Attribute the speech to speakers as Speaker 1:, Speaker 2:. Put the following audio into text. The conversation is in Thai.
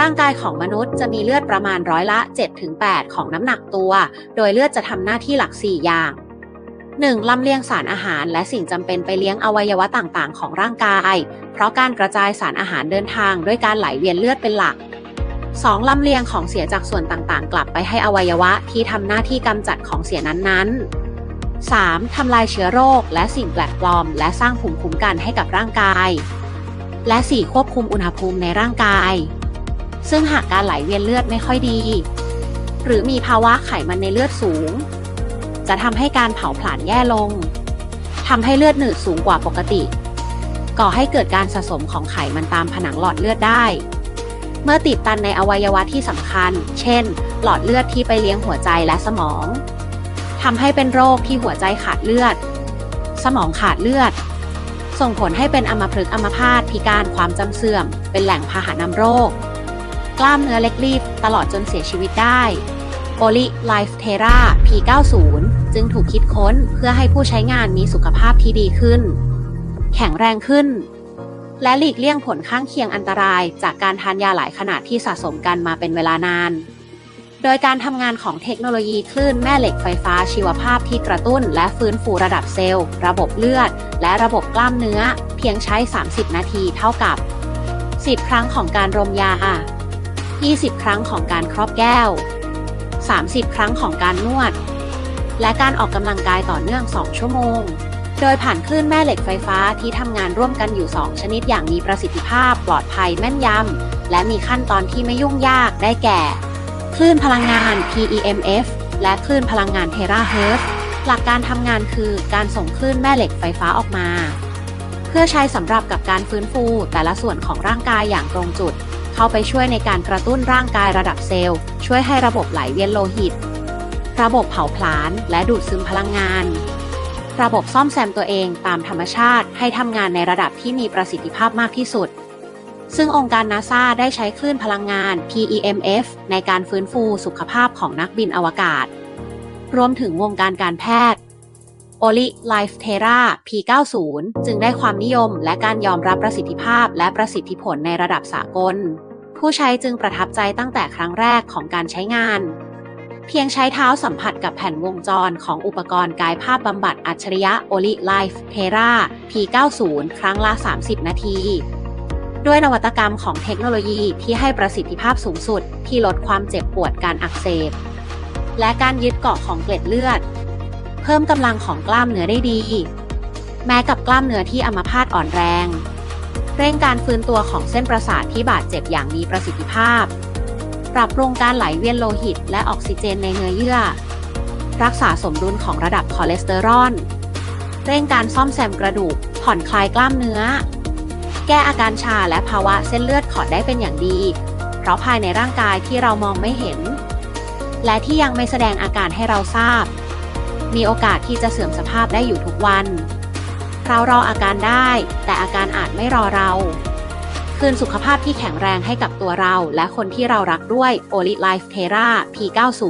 Speaker 1: ร่างกายของมนุษย์จะมีเลือดประมาณร้อยละ 7-8 ของน้ำหนักตัว โดยเลือดจะทำหน้าที่หลัก 4 อย่าง 1. ลำเลียงสารอาหารและสิ่งจำเป็นไปเลี้ยงอวัยวะต่างๆ ของร่างกาย เพราะการกระจายสารอาหารเดินทางด้วยการไหลเวียนเลือดเป็นหลัก 2. ลำเลียงของเสียจากส่วนต่างๆ กลับไปให้อวัยวะที่ทำหน้าที่กำจัดของเสียนั้นๆ 3. ทำลายเชื้อโรค และสิ่งแปลกปลอม และสร้างภูมิคุ้มกันให้กับร่างกาย และ 4. ควบคุมอุณหภูมิในร่างกาย ซึ่งหากการไหลเวียนเลือดไม่ค่อยดี หรือมีภาวะไขมันในเลือดสูง จะทำให้การเผาผลาญแย่ลงทำให้เลือดหนืดสูงกว่าปกติ ก่อให้เกิดการสะสมของไขมันตามผนังหลอดเลือดได้ เมื่อติดตันในอวัยวะที่สำคัญ เช่น หลอดเลือดที่ไปเลี้ยงหัวใจและสมองทำให้เป็นโรคที่หัวใจขาดเลือด สมองขาดเลือด ส่งผลให้เป็นอัมพฤกษ์อัมพาตพิการความจำเสื่อม เป็นแหล่งพาหะนำโรค กล้ามเนื้อเล็กรีบตลอดจนเสียชีวิตได้โ o ลิไลฟ์เทรา P90 จึงถูกคิดค้นเพื่อให้ผู้ใช้งานมีสุขภาพที่ดีขึ้น แข็งแรงขึ้น และหลีกเลี่ยงผลข้างเคียงอันตราย จากการทานยาหลายขนาดที่สะสมกันมาเป็นเวลานาน โดยการทำงานของเทคโนโลยีคลื่นแม่เหล็กไฟฟ้าชีวภาพที่กระตุ้น และฟื้นฟูระดับเซลล์ ระบบเลือด และระบบกล้ามเนื้อ เพียงใช้ 30 นาทีเท่ากับ 10 ครั้งของการรมยา 20 ครั้งของการครอบแก้ว 30 ครั้งของการนวด และการออกกำลังกายต่อเนื่อง 2 ชั่วโมง โดยผ่านคลื่นแม่เหล็กไฟฟ้าที่ทำงานร่วมกันอยู่ 2 ชนิดอย่างมีประสิทธิภาพ ปลอดภัยแม่นยำ และมีขั้นตอนที่ไม่ยุ่งยากได้แก่ คลื่นพลังงาน PEMF และคลื่นพลังงานเทราเฮิร์ตหลักการทำงานคือการส่งคลื่นแม่เหล็กไฟฟ้าออกมา เพื่อใช้สำหรับกับการฟื้นฟูแต่ละส่วนของร่างกายอย่างตรงจุด เข้าไปช่วยในการกระตุ้นร่างกายระดับเซลล์ ช่วยให้ระบบไหลเวียนโลหิต ระบบเผาผลาญและดูดซึมพลังงาน ระบบซ่อมแซมตัวเองตามธรรมชาติให้ทำงานในระดับที่มีประสิทธิภาพมากที่สุด ซึ่งองค์การนาซาได้ใช้คลื่นพลังงาน PEMF ในการฟื้นฟูสุขภาพของนักบินอวกาศ รวมถึงวงการการแพทย์ o l i Life Terra P90 จึงได้ความนิยมและการยอมรับประสิทธิภาพและประสิทธิผลในระดับสากล ผู้ใช้จึงประทับใจตั้งแต่ครั้งแรกของการใช้งาน เพียงใช้เท้าสัมผัสกับแผ่นวงจรของอุปกรณ์กายภาพบำบัดอัจฉริยะ o l i Life Terra P90 ครั้งละ 30 นาที ด้วยนวัตกรรมของเทคโนโลยีที่ให้ประสิทธิภาพสูงสุดที่ลดความเจ็บปวดการอักเสบ และการยึดเกาะของเกล็ดเลือด เพิ่มกำลังของกล้ามเนื้อได้ดี แม้กับกล้ามเนื้อที่อัมพาตอ่อนแรง เร่งการฟื้นตัวของเส้นประสาทที่บาดเจ็บอย่างมีประสิทธิภาพ ปรับปรุงการไหลเวียนโลหิต และออกซิเจนในเนื้อเยื่อ รักษาสมดุลของระดับคอเลสเตอรอล เร่งการซ่อมแซมกระดูก ผ่อนคลายกล้ามเนื้อ แก้อาการชาและภาวะเส้นเลือดขอดได้เป็นอย่างดี เพราะภายในร่างกายที่เรามองไม่เห็น และที่ยังไม่แสดงอาการให้เราทราบ มีโอกาสที่จะเสื่อมสภาพได้อยู่ทุกวัน เรารออาการได้ แต่อาการอาจไม่รอเรา คืนสุขภาพที่แข็งแรงให้กับตัวเราและคนที่เรารักด้วยโอริไลฟ์เทรา P90